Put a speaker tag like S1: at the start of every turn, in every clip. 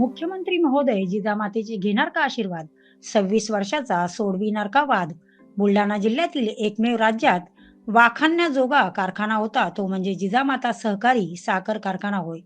S1: मुख्यमंत्री महोदय जिजामातेचे घेणार का आशीर्वाद? सव्वीस वर्षाचा सोडविणार का वाद? बुलढाणा जिल्ह्यातील एकमेव राज्यात वाखाणण्याजोगा कारखाना होता तो म्हणजे जिजामाता सहकारी साखर कारखाना होय.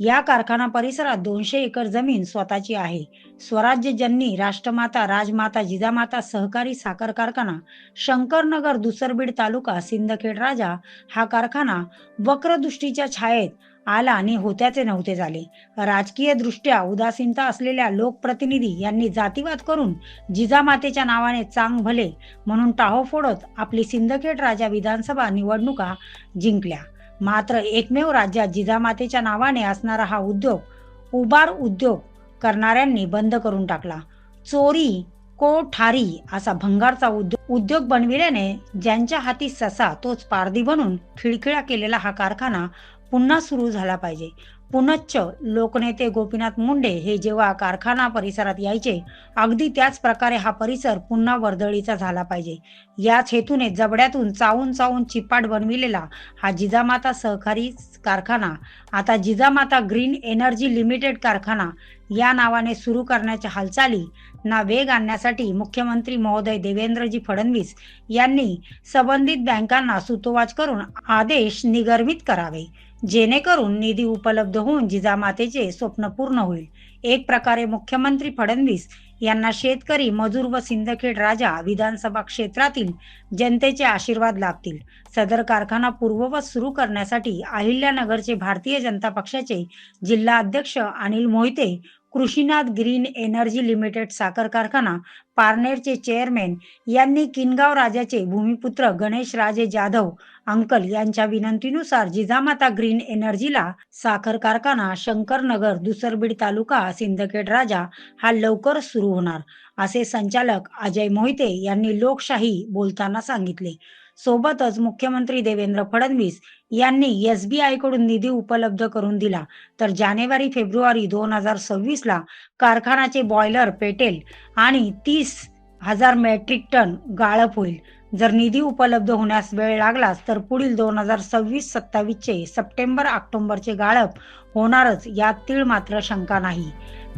S1: या कारखाना परिसरात दोनशे एकर जमीन स्वतःची आहे. स्वराज्य जननी राष्ट्रमाता राजमाता जिजामाता सहकारी साखर कारखाना शंकरनगर दुसरबीड तालुका सिंदखेड राजा हा कारखाना वक्रदृष्टीच्या छायेत आला आणि होत्याचे नव्हते झाले. राजकीय दृष्ट्या उदासीनता असलेल्या लोकप्रतिनिधी यांनी जातीवाद करून जिजामातेच्या नावाने चांग भले म्हणून टाहो फोडत आपली सिंदखेड राजा विधानसभा निवडणुका जिंकल्या. मात्र एकमेव राज्यात जिजामातेच्या नावाने असणारा हा उद्योग उबार उद्योग करणाऱ्यांनी बंद करून टाकला. चोरी कोठारी असा भंगारचा उद्योग उद्योग बनविल्याने ज्यांच्या हाती ससा तोच पारधी बनून खिळखिळा केलेला हा कारखाना पुन्हा सुरू झाला पाहिजे. पुनश्च लोकनेते गोपीनाथ मुंडे हे जेव्हा कारखाना परिसरात यायचे अगदी त्याच प्रकारे हा परिसर पुन्हा वर्दळीचा झाला पाहिजे. याच हेतूने जबड्यातून चावून चावून चिपाट बनविलेला हा जिजामाता सहकारी कारखाना आता जिजामाता ग्रीन एनर्जी लिमिटेड कारखाना या नावाने सुरू करण्याच्या हालचाली ना वेग आणण्यासाठी मुख्यमंत्री महोदय देवेंद्रजी फडणवीस यांनी संबंधित बँकांना सुतोवाच करून आदेश निगर्भित करावे. जेणेकरून निधी उपलब्ध होऊन जिजामातेचे स्वप्न पूर्ण होईल. एक प्रकारे मुख्यमंत्री फडणवीस यांना शेतकरी मजूर व सिंदखेड राजा विधानसभा क्षेत्रातील जनतेचे आशीर्वाद लाभतील. सदर कारखाना पूर्ववत सुरू करण्यासाठी अहिल्यानगरचे भारतीय जनता पक्षाचे जिल्हा अध्यक्ष Anil Mohite Krushinath green energy limited साखर कारखाना पारनेरचे चेअरमॅन यांनी किनगाव राजाचे भूमिपुत्र गणेश राजे जाधव अंकल यांच्या विनंतीनुसार जिजामाता ग्रीन एनर्जीला साखर कारखाना शंकरनगर दुसरबीड तालुका सिंदखेड राजा हा लवकर सुरू होणार असे संचालक अजय मोहिते यांनी लोकशाही बोलताना सांगितले. सोबतच मुख्यमंत्री देवेंद्र फडणवीस यांनी एस बी आयकडून निधी उपलब्ध करून दिला. तर जानेवारी फेब्रुवारी दोन हजार सव्वीस ला कारखान्याचे बॉयलर पेटेल आणि तीस हजार मेट्रिक टन गाळप होईल. जर निधी उपलब्ध होण्यास वेळ लागलाच तर पुढील दोन हजार सव्वीस सत्तावीसचे सप्टेंबर ऑक्टोबरचे गाळप होणारच यात तीळ मात्र शंका नाही.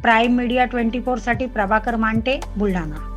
S1: प्राईम मीडिया ट्वेंटी फोरसाठी प्रभाकर मांटे बुलढाणा.